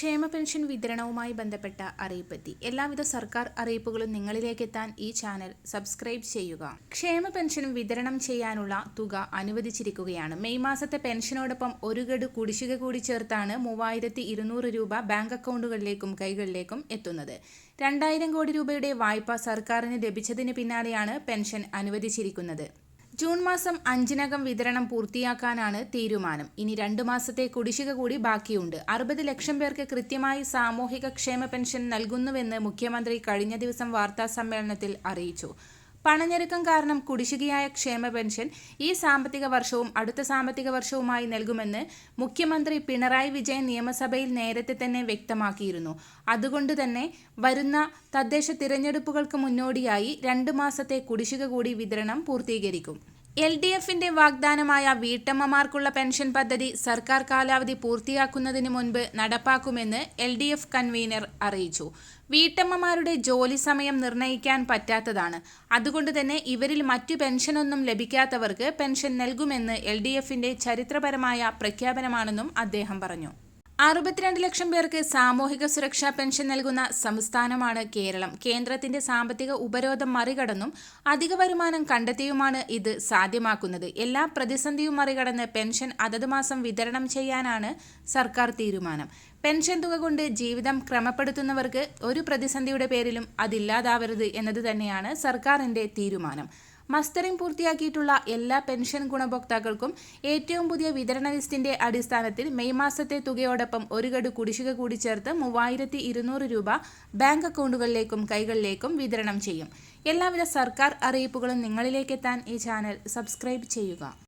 ക്ഷേമ പെൻഷൻ വിതരണവുമായി ബന്ധപ്പെട്ട അറിയിപ്പെത്തി. എല്ലാവിധ സർക്കാർ അറിയിപ്പുകളും നിങ്ങളിലേക്ക് എത്താൻ ഈ ചാനൽ സബ്സ്ക്രൈബ് ചെയ്യുക. ക്ഷേമ പെൻഷൻ വിതരണം ചെയ്യാനുള്ള തുക അനുവദിച്ചിരിക്കുകയാണ്. മെയ് മാസത്തെ പെൻഷനോടൊപ്പം ഒരു ഗഡു കുടിശ്ശിക കൂടി ചേർത്താണ് മൂവായിരത്തി ഇരുന്നൂറ് രൂപ ബാങ്ക് അക്കൗണ്ടുകളിലേക്കും കൈകളിലേക്കും എത്തുന്നത്. രണ്ടായിരം കോടി രൂപയുടെ വായ്പ സർക്കാരിന് ലഭിച്ചതിന് പിന്നാലെയാണ് പെൻഷൻ അനുവദിച്ചിരിക്കുന്നത്. ജൂൺ മാസം അഞ്ചിനകം വിതരണം പൂർത്തിയാക്കാനാണ് തീരുമാനം. ഇനി രണ്ടു മാസത്തെ കുടിശ്ശിക കൂടി ബാക്കിയുണ്ട്. അറുപത് ലക്ഷം പേർക്ക് കൃത്യമായി സാമൂഹിക ക്ഷേമ പെൻഷൻ നൽകുന്നുവെന്ന് മുഖ്യമന്ത്രി കഴിഞ്ഞ ദിവസം വാർത്താ സമ്മേളനത്തിൽ അറിയിച്ചു. പണഞ്ഞെരുക്കം കാരണം കുടിശ്ശികയായ ക്ഷേമ പെൻഷൻ ഈ സാമ്പത്തിക വർഷവും അടുത്ത സാമ്പത്തിക വർഷവുമായി നൽകുമെന്ന് മുഖ്യമന്ത്രി പിണറായി വിജയൻ നിയമസഭയിൽ നേരത്തെ തന്നെ വ്യക്തമാക്കിയിരുന്നു. അതുകൊണ്ട് തന്നെ വരുന്ന തദ്ദേശ തിരഞ്ഞെടുപ്പുകൾക്ക് മുന്നോടിയായി രണ്ട് മാസത്തെ കുടിശ്ശിക കൂടി വിതരണം പൂർത്തീകരിക്കും. എൽ ഡി എഫിന്റെ വാഗ്ദാനമായ വീട്ടമ്മമാർക്കുള്ള പെൻഷൻ പദ്ധതി സർക്കാർ കാലാവധി പൂർത്തിയാക്കുന്നതിന് മുൻപ് നടപ്പാക്കുമെന്ന് എൽ ഡി എഫ് കൺവീനർ അറിയിച്ചു. വീട്ടമ്മമാരുടെ ജോലി സമയം നിർണയിക്കാൻ പറ്റാത്തതാണ്. അതുകൊണ്ട് തന്നെ ഇവരിൽ മറ്റു പെൻഷനൊന്നും ലഭിക്കാത്തവർക്ക് പെൻഷൻ നൽകുമെന്ന് എൽ ഡി എഫിന്റെ ചരിത്രപരമായ പ്രഖ്യാപനമാണെന്നും അദ്ദേഹം പറഞ്ഞു. അറുപത്തിരണ്ട് ലക്ഷം പേർക്ക് സാമൂഹിക സുരക്ഷാ പെൻഷൻ നൽകുന്ന സംസ്ഥാനമാണ് കേരളം. കേന്ദ്രത്തിന്റെ സാമ്പത്തിക ഉപരോധം മറികടന്നും അധിക വരുമാനം കണ്ടെത്തിയുമാണ് ഇത് സാധ്യമാക്കുന്നത്. എല്ലാ പ്രതിസന്ധിയും മറികടന്ന് പെൻഷൻ അതത് മാസം വിതരണം ചെയ്യാനാണ് സർക്കാർ തീരുമാനം. പെൻഷൻ തുക കൊണ്ട് ജീവിതം ക്രമപ്പെടുത്തുന്നവർക്ക് ഒരു പ്രതിസന്ധിയുടെ പേരിലും അതില്ലാതാവരുത് എന്നത് തന്നെയാണ് സർക്കാരിന്റെ തീരുമാനം. മസ്റ്ററിംഗ് പൂർത്തിയാക്കിയിട്ടുള്ള എല്ലാ പെൻഷൻ ഗുണഭോക്താക്കൾക്കും ഏറ്റവും പുതിയ വിതരണ ലിസ്റ്റിന്റെ അടിസ്ഥാനത്തിൽ മെയ് മാസത്തെ തുകയോടൊപ്പം ഒരു ഗഡു കുടിശ്ശിക കൂടി ചേർത്ത് മൂവായിരത്തി ഇരുന്നൂറ് രൂപ ബാങ്ക് അക്കൗണ്ടുകളിലേക്കും കൈകളിലേക്കും വിതരണം ചെയ്യും. എല്ലാവിധ സർക്കാർ അറിയിപ്പുകളും നിങ്ങളിലേക്കെത്താൻ ഈ ചാനൽ സബ്സ്ക്രൈബ് ചെയ്യുക.